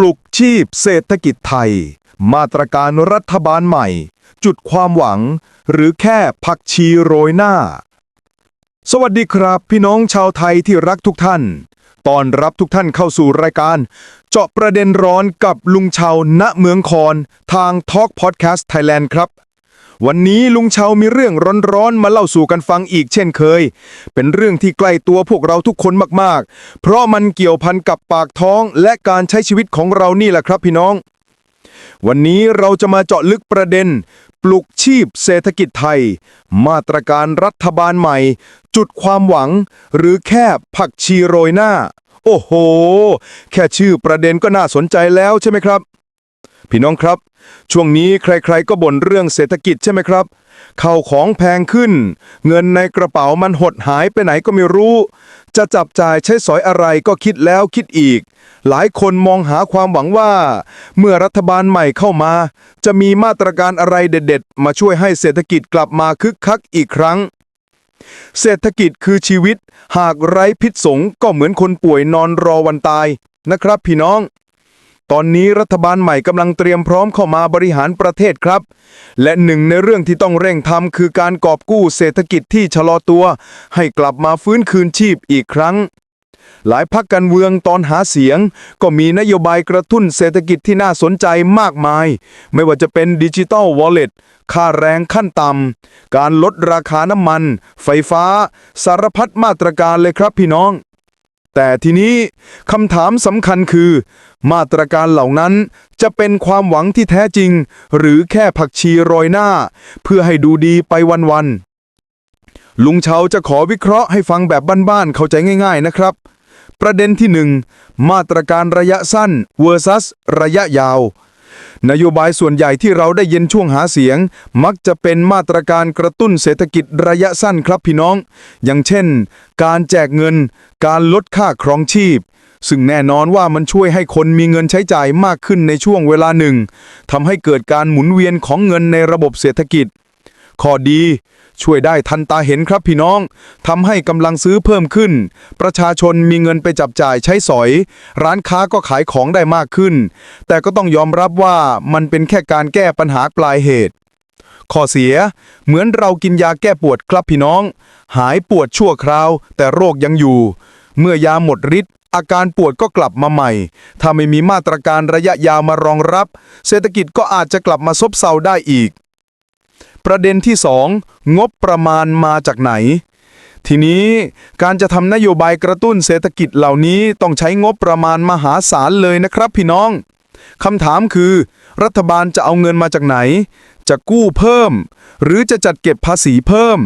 ลุกชีพเศรษฐกิจไทย มาตรการรัฐบาลใหม่ จุดความหวัง หรือแค่ผักชีโรยหน้า สวัสดีครับพี่น้องชาวไทยที่รักทุกท่าน ตอนรับทุกท่านเข้าสู่รายการ เจาะประเด็นร้อนกับลุงชาวณเมืองคอนทาง Talk Podcast Thailand ครับ วันนี้ลุงเชามีเรื่องร้อนๆ มาเล่าสู่กันฟังอีกเช่นเคย เป็นเรื่องที่ใกล้ตัวพวกเราทุกคนมากๆ เพราะมันเกี่ยวพันกับปากท้องและการใช้ชีวิตของเรานี่แหละครับพี่น้อง วันนี้เราจะมาเจาะลึกประเด็น ปลุกชีพเศรษฐกิจไทย มาตรการรัฐบาลใหม่ จุดความหวัง หรือแค่ผักชีโรยหน้า โอ้โห แค่ชื่อประเด็นก็น่าสนใจแล้วใช่ไหมครับ พี่น้องครับ ช่วงนี้ใครๆก็บ่นเรื่องเศรษฐกิจใช่ไหมครับข้าวของแพงขึ้น เงินในกระเป๋ามันหดหายไปไหนก็ไม่รู้ จะจับจ่ายใช้สอยอะไรก็คิดแล้วคิดอีก หลายคนมองหาความหวังว่า เมื่อรัฐบาลใหม่เข้ามา จะมีมาตรการอะไรเด็ดๆ มาช่วยให้เศรษฐกิจกลับมาคึกคักอีกครั้ง เศรษฐกิจคือชีวิต หากไร้พิษสงก็เหมือนคนป่วยนอนรอวันตายนะครับพี่น้อง ตอนนี้รัฐบาลใหม่กำลังเตรียมพร้อมเข้ามาบริหารประเทศครับ และหนึ่งในเรื่องที่ต้องเร่งทำคือการกอบกู้เศรษฐกิจที่ชะลอตัว ให้กลับมาฟื้นคืนชีพอีกครั้ง หลายพักการเมืองตอนหาเสียง ก็มีนโยบายกระตุ้นเศรษฐกิจที่น่าสนใจมากมาย ไม่ว่าจะเป็นดิจิ t a ลวอลเล็ตค่าแรงขั้นต่ำการลดราคาน้ำมัน ไฟฟ้า สารพัดมาตรการเลยครับพี่น้อง แต่ทีนี้คำถามสำคัญคือ มาตรการเหล่านั้นจะเป็นความหวังที่แท้จริง หรือแค่ผักชีโรยหน้า เพื่อให้ดูดีไปวันๆลุงเฉาจะขอวิเคราะห์ให้ฟังแบบบ้านๆเข้าใจง่าย ๆนะครับ ประเด็นที่หนึ่งมาตรการระยะสั้น versus ระยะยาว นโยบายส่วนใหญ่ที่เราได้ยินช่วงหาเสียง มักจะเป็นมาตรการกระตุ้นเศรษฐกิจระยะสั้นครับพี่น้อง อย่างเช่น การแจกเงิน การลดค่าครองชีพ ซึ่งแน่นอนว่ามันช่วยให้คนมีเงินใช้จ่ายมากขึ้นในช่วงเวลาหนึ่งทำให้เกิดการหมุนเวียนของเงินในระบบเศรษฐกิจ ข้อดี ช่วยได้ทันตาเห็นครับพี่น้องทำให้กำลังซื้อเพิ่มขึ้น ประชาชนมีเงินไปจับจ่ายใช้สอย ร้านค้าก็ขายของได้มากขึ้น แต่ก็ต้องยอมรับว่ามันเป็นแค่การแก้ปัญหาปลายเหตุ ข้อเสีย เหมือนเรากินยาแก้ปวดครับพี่น้อง หายปวดชั่วคราว แต่โรคยังอยู่ เมื่อยาหมดฤทธิ์อาการปวดก็กลับมาใหม่ ถ้าไม่มีมาตรการระยะยาวมารองรับ เศรษฐกิจก็อาจจะกลับมาซบเซาได้อีก ประเด็นที่ 2 งบประมาณมาจากไหน ทีนี้การจะทำนโยบายกระตุ้นเศรษฐกิจเหล่านี้ต้องใช้งบประมาณมหาศาลเลยนะครับพี่น้องคำถามคือ รัฐบาลจะเอาเงินมาจากไหน จะกู้เพิ่ม หรือจะจัดเก็บภาษีเพิ่ม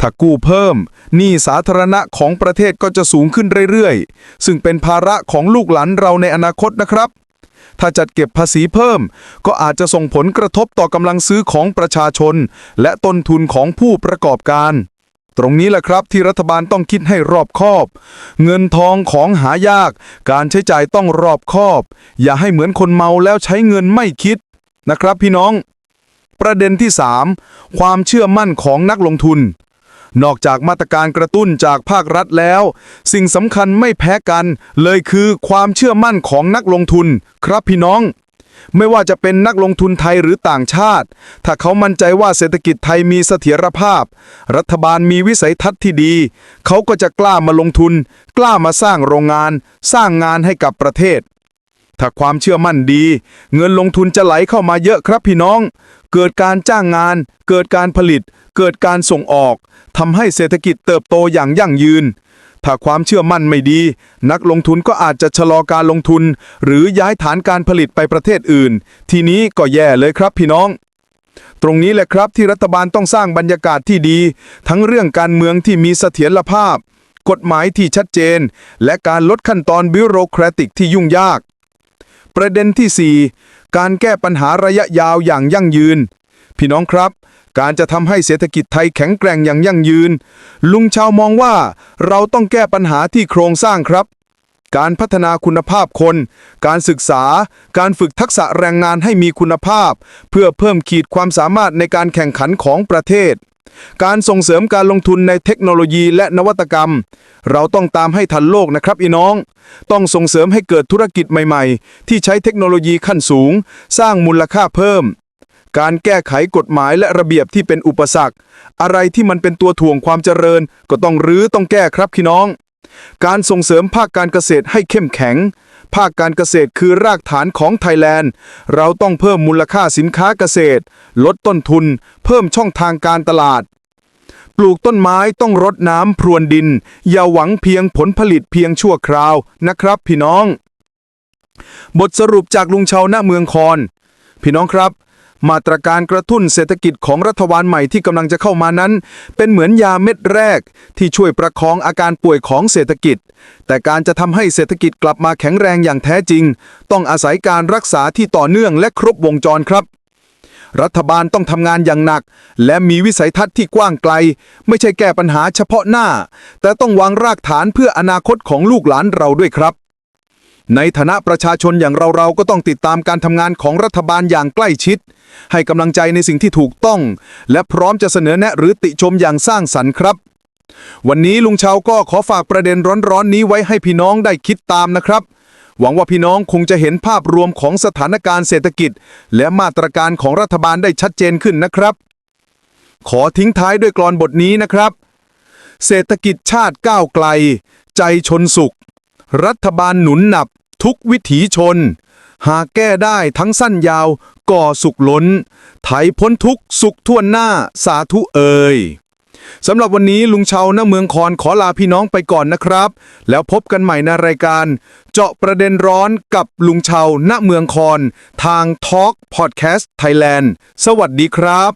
ถ้ากู้เพิ่มหนี้สาธารณะของประเทศก็จะสูงขึ้นเรื่อยๆ ซึ่งเป็นภาระของลูกหลานเราในอนาคตนะครับ ถ้าจัดเก็บภาษีเพิ่ม ก็อาจจะส่งผลกระทบต่อกำลังซื้อของประชาชน และต้นทุนของผู้ประกอบการ ตรงนี้แหละครับที่รัฐบาลต้องคิดให้รอบคอบ เงินทองของหายาก การใช้จ่ายต้องรอบคอบ อย่าให้เหมือนคนเมาแล้วใช้เงินไม่คิดนะครับพี่น้อง ประเด็นที่ 3 ความเชื่อมั่นของนักลงทุน นอกจากมาตรการกระตุ้นจากภาครัฐแล้ว สิ่งสำคัญไม่แพ้กัน เลยคือความเชื่อมั่นของนักลงทุน ครับพี่น้อง ไม่ว่าจะเป็นนักลงทุนไทยหรือต่างชาติ ถ้าเขามั่นใจว่าเศรษฐกิจไทยมีเสถียรภาพ รัฐบาลมีวิสัยทัศน์ที่ดี เขาก็จะกล้ามาลงทุน กล้ามาสร้างโรงงาน สร้างงานให้กับประเทศถ้าความเชื่อมั่นดี เงินลงทุนจะไหลเข้ามาเยอะครับพี่น้องเกิดการจ้างงาน เกิดการผลิต เกิดการส่งออกทำให้เศรษฐกิจเติบโตอย่างยั่งยืน ถ้าความเชื่อมั่นไม่ดี นักลงทุนก็อาจจะชะลอการลงทุน หรือย้ายฐานการผลิตไปประเทศอื่น ทีนี้ก็แย่เลยครับพี่น้องตรงนี้แหละครับที่รัฐบาลต้องสร้างบรรยากาศที่ดี ทั้งเรื่องการเมืองที่มีเสถียรภาพ กฎหมายที่ชัดเจน และการลดขั้นตอนบิวโรแครติกที่ยุ่งยาก ประเด็นที่ 4 การแก้ปัญหาระยะยาวอย่างยั่งยืน พี่น้องครับ การจะทำให้เศรษฐกิจไทยแข็งแกร่งอย่างยั่งยืน ลุงชาวมองว่าเราต้องแก้ปัญหาที่โครงสร้างครับ การพัฒนาคุณภาพคน การศึกษา การฝึกทักษะแรงงานให้มีคุณภาพ เพื่อเพิ่มขีดความสามารถในการแข่งขันของประเทศ การส่งเสริมการลงทุนในเทคโนโลยีและนวัตกรรม เราต้องตามให้ทันโลกนะครับอีน้อง ต้องส่งเสริมให้เกิดธุรกิจใหม่ๆ ที่ใช้เทคโนโลยีขั้นสูง สร้างมูลค่าเพิ่ม การแก้ไขกฎหมายและระเบียบที่เป็นอุปสรรค อะไรที่มันเป็นตัวถ่วงความเจริญ ก็ต้องรื้อต้องแก้ครับพี่น้อง การส่งเสริมภาคการเกษตรให้เข้มแข็ง ภาคการเกษตรคือรากฐานของไทยแลนด์ เราต้องเพิ่มมูลค่าสินค้าเกษตร ลดต้นทุน เพิ่มช่องทางการตลาด ปลูกต้นไม้ต้องรดน้ำพรวนดิน อย่าหวังเพียงผลผลิตเพียงชั่วคราวนะครับพี่น้อง บทสรุปจากลุงชาหน้าเมืองคอน พี่น้องครับ มาตรการกระตุ้นเศรษฐกิจของรัฐบาลใหม่ที่กำลังจะเข้ามานั้น เป็นเหมือนยาเม็ดแรก ที่ช่วยประคองอาการป่วยของเศรษฐกิจ แต่การจะทำให้เศรษฐกิจกลับมาแข็งแรงอย่างแท้จริง ต้องอาศัยการรักษาที่ต่อเนื่องและครบวงจรครับรัฐบาลต้องทำงานอย่างหนัก และมีวิสัยทัศน์ที่กว้างไกล ไม่ใช่แก้ปัญหาเฉพาะหน้า แต่ต้องวางรากฐานเพื่ออนาคตของลูกหลานเราด้วยครับ ในฐานะประชาชนอย่างเราๆก็ต้องติดตามการทำงานของรัฐบาลอย่างใกล้ชิด ให้กำลังใจในสิ่งที่ถูกต้อง และพร้อมจะเสนอแนะหรือติชมอย่างสร้างสรรค์ครับ วันนี้ลุงเชาก็ขอฝากประเด็นร้อนๆนี้ไว้ให้พี่น้องได้คิดตามนะครับ หวังว่าพี่น้องคงจะเห็นภาพรวมของสถานการณ์เศรษฐกิจ และมาตรการของรัฐบาลได้ชัดเจนขึ้นนะครับ ขอทิ้งท้ายด้วยกลอนบทนี้นะครับ เศรษฐกิจชาติก้าวไกล ใจชนสุข รัฐบาลหนุนหนับทุกวิถีชน หากแก้ได้ทั้งสั้นยาวก่อสุขล้น ไถพ้นทุกสุขทั่วหน้าสาธุเอ่ยสำหรับวันนี้ลุงเชาหน้าเมืองคอนขอลาพี่น้องไปก่อนนะครับ แล้วพบกันใหม่ในรายการ เจาะประเด็นร้อนกับลุงเชาณเมืองคอน ทาง Talk Podcast Thailand สวัสดีครับ